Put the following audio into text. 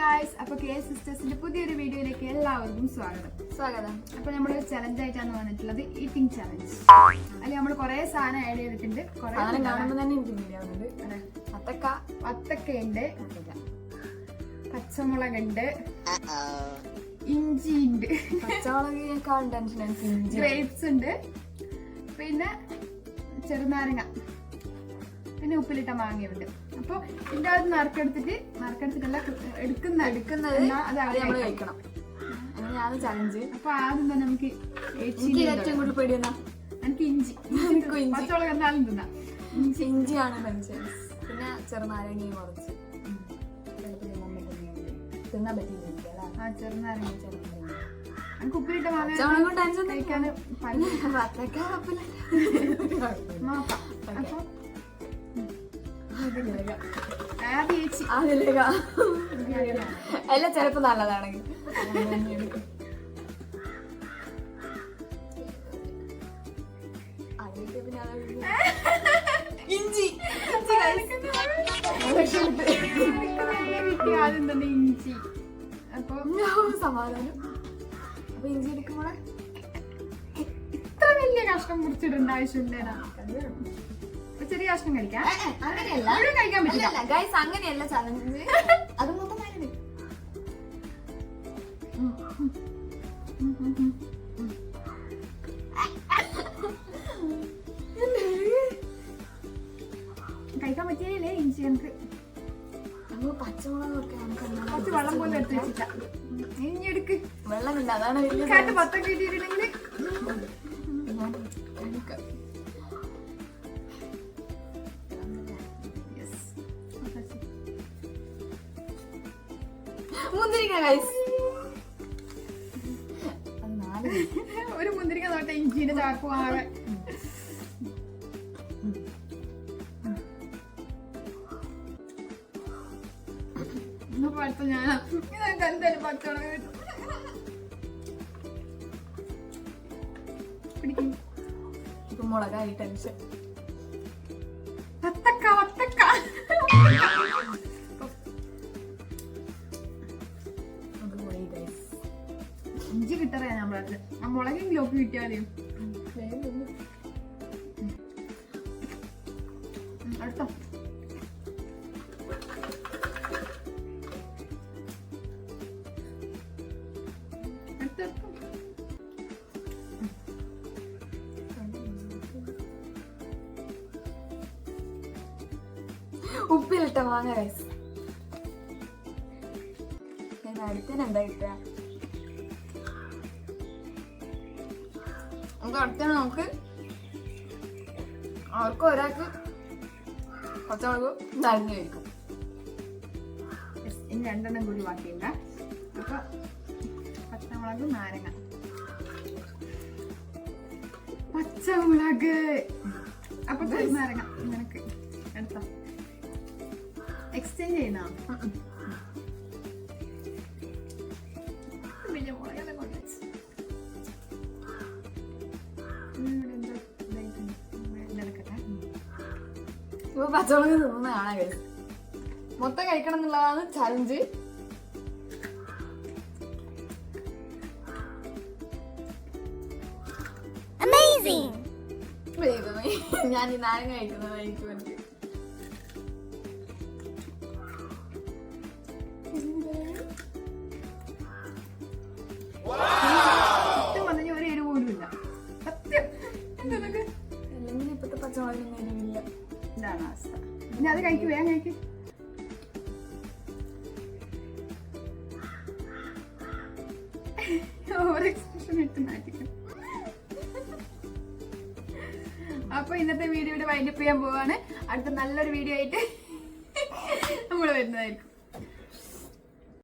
Guys അപ്പൊ K സിസ്റ്റേഴ്സിന്റെ പുതിയൊരു വീഡിയോയിലേക്ക് എല്ലാവർക്കും സ്വാഗതം. സ്വാഗതം. അപ്പൊ നമ്മളൊരു ചലഞ്ച് ആയിട്ടാണ് വന്നിട്ടുള്ളത് ഈറ്റിംഗ് ചലഞ്ച് അതിൽ നമ്മൾ കുറെ സാധനം ആഡ് ചെയ്തിട്ടുണ്ട്. കുറെ. അത്തക്ക വത്തക്കയുണ്ട് പച്ചമുളകുണ്ട്. ഇഞ്ചി ഉണ്ട് പച്ചമുളക് ഗ്രേപ്സ് ഉണ്ട്. പിന്നെ ചെറുനാരങ്ങ. പിന്നെ ഉപ്പിലിട്ട മാങ്ങയുണ്ട് അപ്പൊ ഇതിന്റെ അത് നറുക്കെടുത്തിട്ട് നറുക്കെടുത്തിട്ടല്ല എടുക്കുന്ന എടുക്കുന്നത് അത് നമ്മൾ കഴിക്കണം. അങ്ങനെയാണ് ചലഞ്ച് അപ്പോൾ ആദ്യം തന്നെ നമുക്ക് ഏറ്റവും കൂടുതൽ പേടിയെന്നാ എനിക്ക് ഇഞ്ചി. പച്ചവളം. എന്നാലും തിന്നാം. ഇഞ്ചി. ഇഞ്ചിയാണ് പിന്നെ ചെറുനാരങ്ങയും കുറച്ച്. തിന്നാൻ പറ്റിയില്ല ആ ചെറുനാരങ്ങ. എനിക്ക് ഉപ്പിലിട്ട മാങ്ങ കഴിക്കാൻ പല്ല് എല്ലാം ചിലപ്പോ നല്ലതാണെങ്കിൽ. ഇഞ്ചി. ആദ്യം തന്നെ ഇഞ്ചി അപ്പൊ സമാധാനം. അപ്പൊ ഇഞ്ചി എടുക്കുമ്പോഴേ ഇത്ര വലിയ കഷ്ടം മുറിച്ചിടേണ്ട ചെറിയ കഷ്ണം കഴിക്കാം. അങ്ങനെയല്ല. മുഴുവൻ കഴിക്കാൻ പറ്റില്ല. ഗൈസ് അങ്ങനെയല്ല ചലഞ്ച് അത് മൊത്തം കഴിക്കാൻ പറ്റിയല്ലേ ഇഞ്ചി എനിക്ക് നമ്മൾ പച്ചമുളക് ഒക്കെ നമുക്ക് കുറച്ച് വെള്ളം പോലെ എടുത്ത് വെച്ചിട്ടാ. ഇനി എടുക്ക്. വെള്ളമില്ല അതാണ് വലിയ കാറ്റ് പത്തൊക്കെ ഇട്ടിട്ടുണ്ടെങ്കിൽ മുന്തിരിക്ക ഗൈസ് ഒരു മുന്തിരിങ്ങ നോട്ടെ ഇഞ്ചിന്റെ ചാക്കും ആകെ പഴുത്ത ഞാനാ. ഇതൊക്കെ എന്തായാലും പച്ചവള കിട്ടും. പിടിക്കും. ഇപ്പൊ മുളകായി ടെൻഷൻ വത്തക്ക വത്തക്ക. ഇഞ്ചി കിട്ടറിയാ ഞാൻ പറഞ്ഞത്. ആ മുളകെങ്കിലും ഒക്കെ കിട്ടിയാലും. അടുത്തോ. ഉപ്പിലിട്ട മാങ്ങ ഞാൻ അടുത്തന്നെ എന്താ കിട്ടുക? നമുക്ക് അടുത്തന്നെ നമുക്ക് അവർക്ക് ഒരാൾക്ക് പച്ചമുളക് നരഞ്ഞു വയ്ക്കും ഇനി രണ്ടെണ്ണം കൂടി ബാക്കിയുണ്ട്. അപ്പൊ പച്ചമുളക് നാരങ്ങ. പച്ചമുളക്. അപ്പൊ നാരങ്ങ നിനക്ക് എടുത്തോ. എക്സ്ചേഞ്ച് ചെയ്യുന്ന? ഇപ്പൊ പച്ചമുളക് തിന്നുന്ന കാണാൻ മൊത്തം കഴിക്കണം എന്നുള്ളതാണ് ചലഞ്ച് ഞാൻ ഈ നാരങ്ങ കഴിക്കുന്നത് എനിക്ക്. സത്യം ഇനി അത് കഴിക്കൂ വേഗം കഴിക്കൂ. ഓവർ എക്സ്പ്രഷൻ നാട്ടിക്കും അപ്പൊ ഇന്നത്തെ വീഡിയോ ഇവിടെ വൈൻഡപ്പ് ചെയ്യാൻ പോവാണ്. അടുത്ത നല്ലൊരു വീഡിയോ ആയിട്ട് നമ്മൾ വരുന്നതായിരിക്കും.